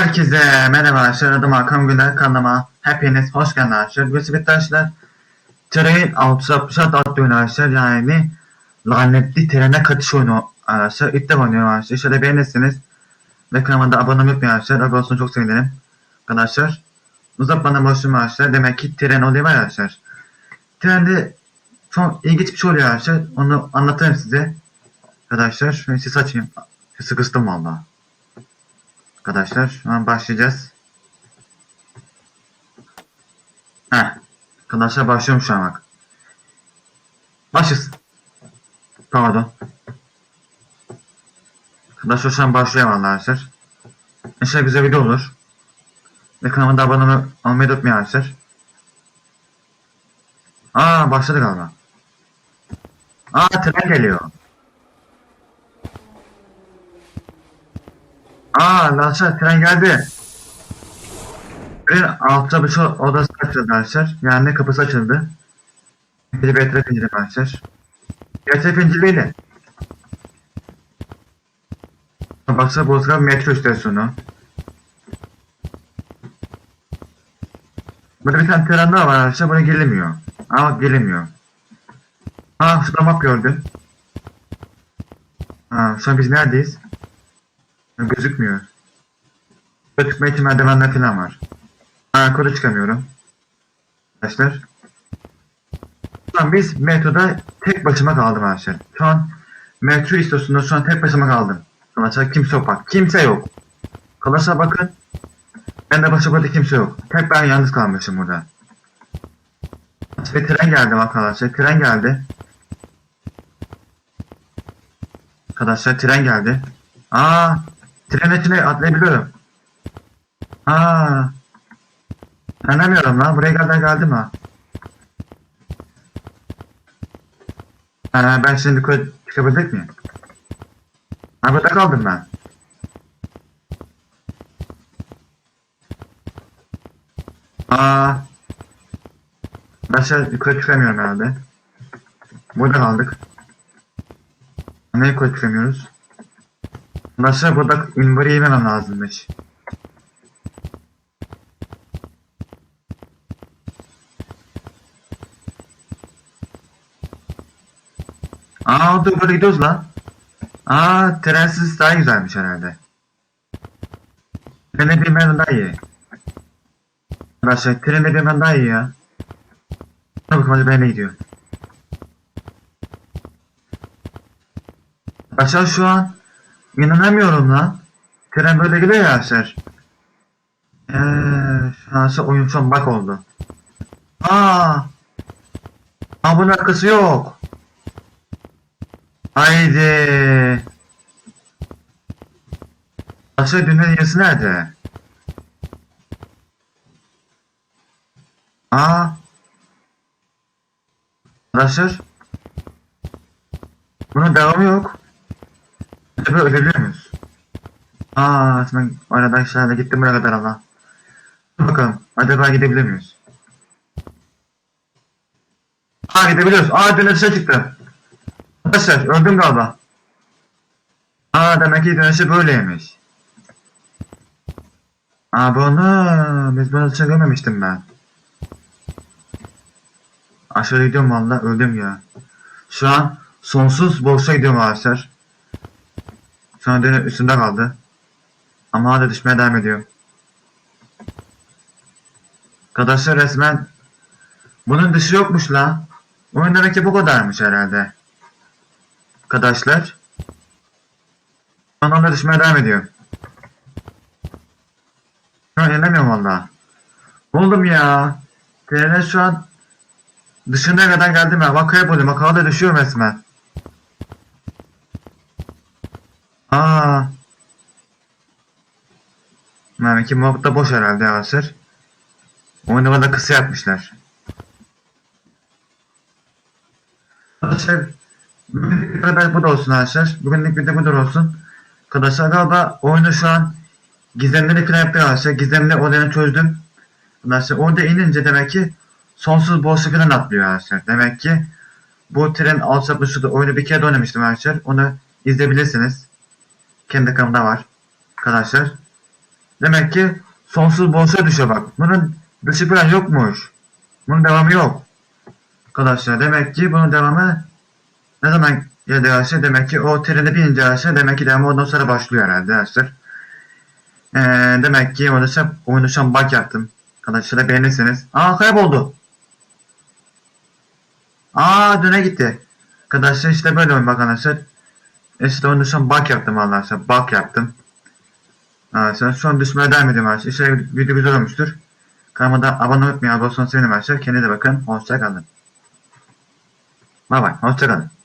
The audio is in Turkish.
Herkese merhaba arkadaşlar. Adım Hakan Güler. Kanalıma hepiniz hoş geldiniz arkadaşlar. Bu arkadaşlar Train 666 adlı oyun arkadaşlar. Yani lanetli trene kaçış oyunu arkadaşlar. İlk defa oynuyorum arkadaşlar. İnşallah beğenirsiniz. Ve kanalıma da abone unutmayın arkadaşlar. Abone olsun çok sevinirim. Arkadaşlar. Uzak bana boşluğum arkadaşlar. Demek ki tren oluyor arkadaşlar. Trende çok ilginç bir şey oluyor arkadaşlar. Onu anlatayım size. Arkadaşlar şöyle ses açayım. Sıkıştım vallahi. Arkadaşlar şu başlayacağız. Heh. Arkadaşlar başlıyorum şu an bak. Başlasın. Pardon. Arkadaşlar şu an başlıyor arkadaşlar. İnşallah güzel video olur. Ve kanalıma da abone olmayı unutmayın arkadaşlar. Aa başladı galiba. Aa tren geliyor. Aa Lasha tren geldi. Tren altta bir şey odası açıldı arkadaşlar. Yani kapısı açıldı. Bir etraf inceledim arkadaşlar. Etraf inceleyelim. Baksa Bozkır metro istasyonu. Burada bir tane tren daha var arkadaşlar. Buna gelemiyor. Aa gelemiyor. Aa şurada map gördüm. Aa şu an biz neredeyiz? Gözükmüyor. Çıkma için merdivenler falan var. Ha, yukarı çıkamıyorum. Arkadaşlar. Şu an biz metroda tek başıma kaldım arkadaşlar. Şu an metro istasyonunda şu an tek başıma kaldım. Arkadaşlar kimse yok bak. Kimse yok. Arkadaşlar bakın. Ben de başa burada kimse yok. Tek ben yalnız kalmışım burada. Ve tren geldi arkadaşlar. Tren geldi. Arkadaşlar tren geldi. Aa, tren içine atlayabiliyorum. Aa. Anlamıyorum lan. Buraya kadar geldim ha. Ee, ben şimdi yukarı çıkabilecek miyim? Ha burada kaldım ben. Aa. Başka yukarı çıkamıyorum herhalde. Burada kaldık. Ne yukarı çıkamıyoruz? Başka burada minbari yememem lazımmış. Aa dur böyle gidiyoruz lan. Aa trensiz daha güzelmiş herhalde. Trene binmeden daha iyi. Arkadaşlar trene binmeden daha iyi ya. Bakalım hadi ben gidiyor. Arkadaşlar şu an inanamıyorum lan. Tren böyle gidiyor ya arkadaşlar. Eee şu an şu oyun son bak oldu. Aa. Aa bunun arkası yok. Haydi. Dünyanın yarısı nerede? Aa. Arkadaşlar. Bunun devamı yok. Acaba ölebiliyor muyuz? Aa, ben arkadaşlarla gittim buraya kadar ama. Bakalım. Acaba gidebilir miyiz? Aa gidebiliyoruz. Aa dönüşe çıktı. Arkadaşlar öldüm galiba. Aa demek ki dönüşü böyleymiş. Aa bunu biz bunu hiç görmemiştim ben. Aşağı gidiyorum valla öldüm ya. Şu an sonsuz boşa gidiyorum arkadaşlar. Şu an dönüp üstünde kaldı. Ama hala düşmeye devam ediyor. Arkadaşlar resmen bunun dışı yokmuş la. Oyun demek ki bu kadarmış herhalde. Arkadaşlar. Kanalda düşmeye devam ediyor. Şu an inanamıyorum valla. Oğlum ya. TRN şu an dışına kadar geldim ya. Bak kayboluyor. Bak havada düşüyor resmen. Aa. Yani ki modda boş herhalde arkadaşlar. Oyunu bana kısa yapmışlar. Arkadaşlar bugünlük bu da olsun arkadaşlar. Bugünlük bir de bu da olsun. Arkadaşlar galiba oyunu şu an gizemleri falan yaptık arkadaşlar. Gizemli olayını çözdüm. Arkadaşlar orada inince demek ki sonsuz boşluk falan atlıyor arkadaşlar. Demek ki bu tren alçaklı oyunu bir kere de oynamıştım arkadaşlar. Onu izleyebilirsiniz. Kendi kanalımda var. Arkadaşlar. Demek ki sonsuz boşa düşüyor bak. Bunun dışı plan yokmuş. Bunun devamı yok. Arkadaşlar demek ki bunun devamı ne zaman geldi? Demek ki o trene binince arkadaşlar demek ki devamı ondan sonra başlıyor herhalde arkadaşlar. Ee, demek ki orada şu bug yaptım. Arkadaşlar beğenirseniz. Aa kayboldu. Aa döne gitti. Arkadaşlar işte böyle oyun bak arkadaşlar. İşte oyunu şu an bug yaptım arkadaşlar. Bug yaptım. Arkadaşlar şu an düşmeye devam ediyorum arkadaşlar. İşte video güzel olmuştur. Kanalıma abone olmayı, abone olsanız sevinirim arkadaşlar. Kendinize bakın. Hoşçakalın. Bay bay. Hoşçakalın.